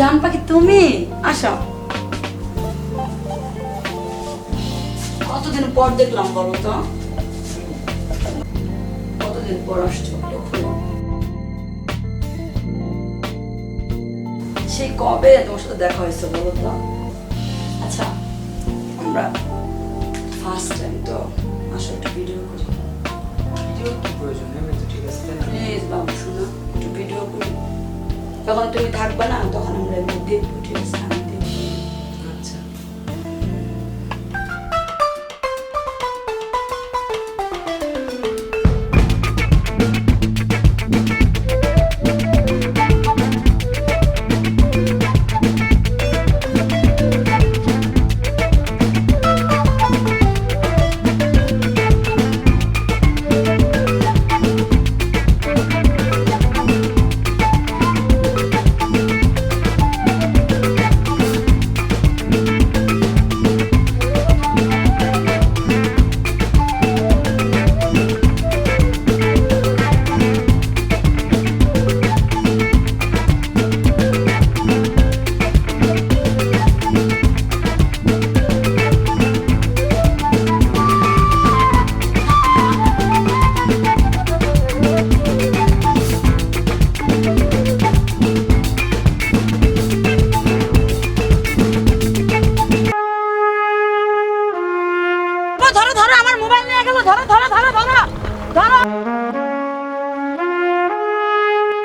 জান পাখি তুমি? আসো। কতদিন পর দেখলাম বলো তো? কতদিন পর আসছো? সেই কবে তোমার সাথে দেখা হয়েছে বলো তো? আচ্ছা আমরা ফার্স্ট টাইম তো আসো একটু ভিডিও করি। ভিডিও কি প্রয়োজন তো ঠিক আছে প্লিজ বাবু শোনো একটু ভিডিও করি। যখন তুমি থাকবে না তখন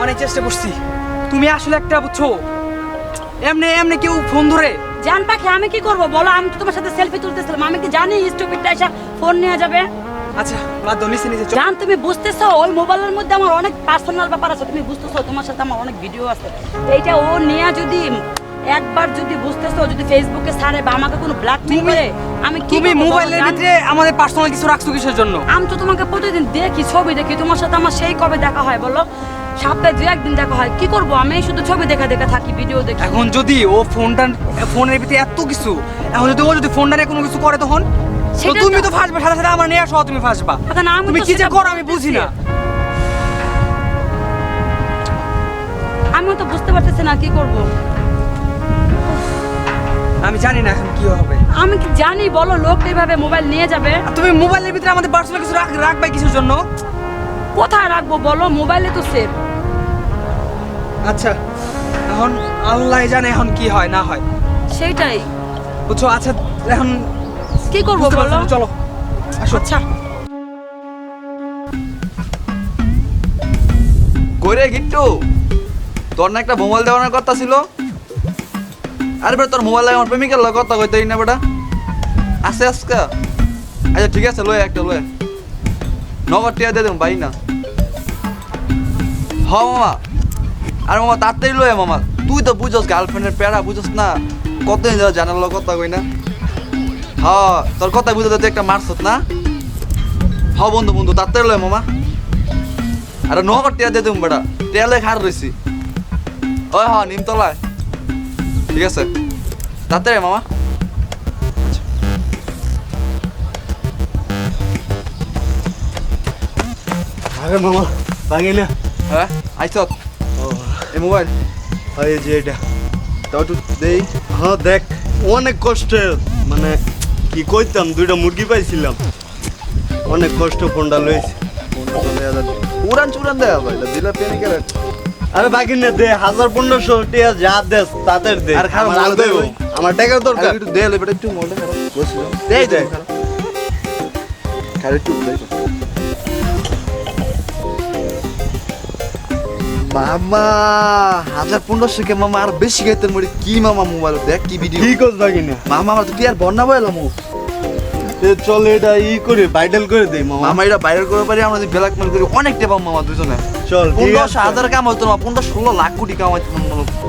অনেক চেষ্টা করছি। তুমি আসলে একটা বুঝছ? এমনি এমনি কেউ ফোন ধরে। জান পাখি আমি কি করব? বলো আমি তো তোমার সাথে সেলফি তুলতেছিলাম। আমি কি জানি স্টুপিডটা এসে ফোন নিয়ে যাবে? আচ্ছা বাদ দাও নিচে নিচে জান তুমি বুঝতেছো? ওই মোবাইলের মধ্যে আমার অনেক পার্সোনাল ব্যাপার আছে। তুমি বুঝতেছো তোমার সাথে আমার অনেক ভিডিও আছে। এইটা ও নিয়ে যদি একবার যদি বুঝতেছো যদি ফেসবুকে ছাড়ে বা আমাকে কোনো ব্ল্যাকমেল তুমি- করে আমি কি তুমি মোবাইলের ভিতরে আমাদের পার্সোনাল কিছু রাখছো কিসের জন্য? আমি তো তোমাকে প্রতিদিন দেখি ছবি দেখি। তোমার সাথে আমার সেই কবে দেখা হয় বলো? সপ্তাহে দু একদিন দেখা হয়। কি করব? আমি শুধু ছবি দেখা দেখা থাকি ভিডিও দেখি। এখন যদি ও ফোনটা ফোনের ভিতরে এত কিছু এখন যদি ও যদি ফোনটা নিয়ে কোনো কিছু করে তখন? তো তুমি তো- ফাঁসবে সাথে সাথে আমার নিয়ে আসো তুমি ফাঁসবা। আমি তুমি কি যে করো আমি বুঝি না। আমিও তো বুঝতে পারতেছি না কি করব? আমি জানি না এখন কি হবে। আমি কি জানি বলো লোক এইভাবে মোবাইল নিয়ে যাবে? তুমি মোবাইলের ভিতরে আমাদের পার্সোনাল কিছু রাখ রাখবে কিসের জন্য? কোথায় রাখব বলো? মোবাইলে তো সেভ আচ্ছা এখন আল্লাহ জানে এখন কি হয় না হয়। সেইটাই। বুঝছ? আচ্ছা এখন কি করব বুঝতে বলো? চলো আসো। আচ্ছা। কইরে গিট্টু? তোর না একটা মোবাইল দেওয়ানোর কথা ছিল? আরে বেটা তোর মোবাইল লাগে আমার প্রেমিকের লগে কথা কইতেই না বেটা। আছে আজকে? আচ্ছা ঠিক আছে লয়ে একটা লয়ে। নগদ টিয়া দিয়ে দেবো ভাই না। হ মামা। আরে মামা তাড়াতাড়ি লয়ে মামা। তুই তো বুঝোস গার্লফ্রেন্ডের প্যারা বুঝোস না? কতদিন যাও জানার লগে কথা কই না? হ তোর কথা বুঝতে তুই একটা মারছত না? হ বন্ধু বন্ধু তাড়াতাড়ি লয়ে মামা। আরে নগদ টিয়া দিয়ে দেবো বেটা। টিয়া লয়ে খার রইছি। ওই হ নিমতলায়। ঠিক আছে। তাড়াতাড়ি মামা। আরে মামা বাগিনা হ্যাঁ আইসত এই মোবাইল? হয় যে এটা। তাও একটু দেই। হ্যাঁ দেখ অনেক কষ্টে মানে কি কইতাম দুইটা মুরগি পাইছিলাম। অনেক কষ্ট ফোনটা লইছি। উড়ান চুরান দেয়া ভাই দিলে আরে বাগিনা দে হাজার পনেরোশো টিয়া যা দেস তাদের দে। আরে খারাপ আমার মাল আলাদা দেবো। আমার টাকার দরকার। একটু দে একটু বসছিলাম দেই দে একটু দেই। মামা হাজার পনেরোশো কে মামা আর বেশি গাইতেন মরি কি মামা মোবাইল? দেখ কি ভিডিও কি কস বাগিনা মামা আমার তো তুই আর বন্যা বইলাম চল এটা ই করে ভাইটাল করে দেই মামা। মামা এটা বাইরে করে পারি আমরা যদি ব্ল্যাকমেল করি অনেক মামা দুজনে। চল হাজার কাম হতো না পনেরো ষোলো লাখ কোটি কামাইতো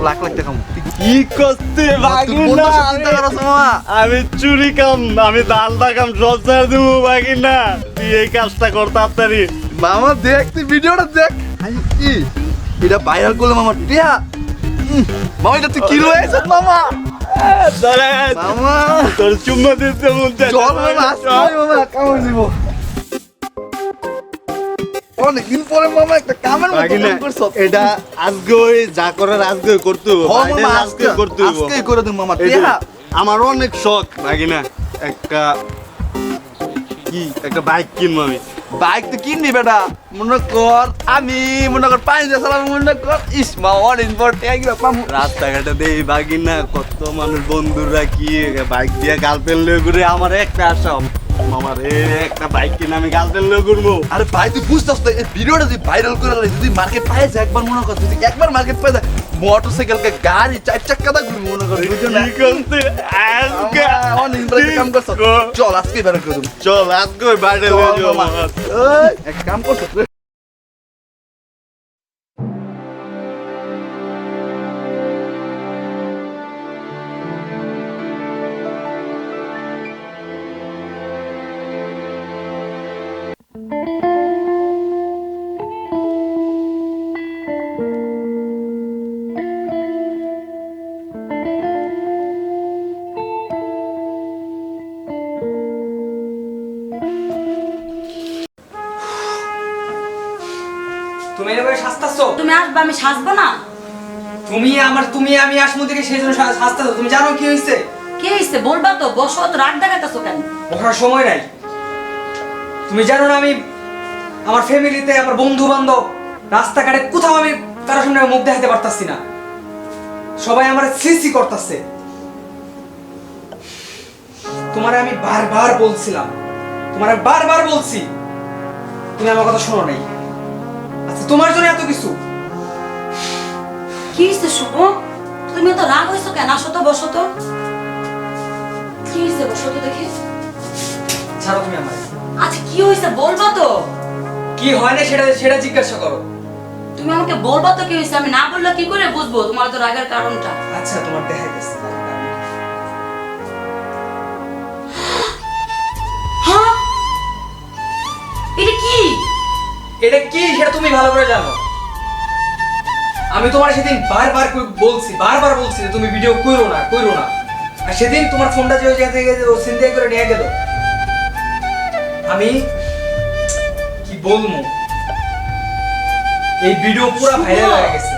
লাখ লাখ টাকা কি করতে পনেরোশো মামা। আমি চুরি কাম আমি দাল কাম সব ছেড়ে দেবো বাগিনা তুই এই কাজটা কর তাড়াতাড়ি। মামা দেখ তুই ভিডিওটা দেখ। কি? এটা ভাইরাল করল মামা টিয়া। মামা এটা তুই কি রয়েছ মামা। মামা। তোর চুম্মা দিতে মন চায় চল মামা আসতে মামা। কামড় দিব। অনেকদিন পরে মামা একটা কামের মতো এটা আজকে যা করার আজকে করতে হবে আজকে আজকে করতে হবে আজকেই করে দিন মামা এই যে, টেহা আমার অনেক শখ বাগিনা। একটা কি? একটা বাইক কিনবো আমি। বাইক তো কিনবি বেটা, মনে কর আমি, মনে কর চালাবো, মনে কর। ইস, মা অনেক বড় টেহা গিলা পামু। রাস্তাঘাটে দেই বাগিনা, কত মানুষ বন্ধুরা কি বাইক দিয়ে গার্লফ্রেন্ড লয়ে ঘুরে আমার একটা বাইক কিনে আমি ঘুরবো। আরে ভাই তো, এই যদি যদি মার্কেট একবার, মনে কর, যদি একবার মার্কেট গাড়ি চার চাক্কা ঘুরবি, মনে কর না? আজকে আল্লাহ, অনেক কাম করছ? চল আজকে বের করে চল আজকে। বাইরে এক কাম করছ? তুমি এভাবে শাস্তাছো তুমি আসবে আমি সাজবো না। তুমি আমার তুমি আমি আসমু থেকে সেই জন্য শাস্তাছো তুমি জানো কি হয়েছে কে হইছে? বলবা তো বসো তো রাগ দেখাতেছো কেন? বসার সময় নাই। তুমি জানো না আমি আমার ফ্যামিলিতে আমার বন্ধু বান্ধব রাস্তাঘাটে কোথাও আমি কারোর সামনে মুখ দেখাতে পারতাছি না। সবাই আমার সিসি করতেছে। তোমারে আমি বারবার বলছিলাম। তোমারে বারবার বলছি। তুমি আমার কথা শোনো নাই। আচ্ছা তোমার জন্য এত কিছু। কি হয়েছে শুভ তুমি তো রাগ হইছো কেন? আসো তো বসো তো। কি বসো তো দেখি। ছাড়ো তুমি আমার আচ্ছা কি হইছে বলবা তো। কি হয় না সেটা সেটা জিজ্ঞাসা করো। তুমি আমাকে বলবা তো কি হইছে? আমি না বললে কি করে বুঝব তোমার তো রাগের কারণটা? আচ্ছা তোমার দেখাইতেছে। হ্যাঁ এটা কি সেটা তুমি ভালো করে জানো? আমি তোমার সেদিন বারবার কই- বলছি বারবার বলছি যে তুমি ভিডিও করো না করো না। আর সেদিন তোমার ফোনটা যে জায়গা থেকে চিন্তাই করে নিয়ে গেল। আমি কি বলব? এই ভিডিও পুরো ভাইরাল হয়ে গেছে।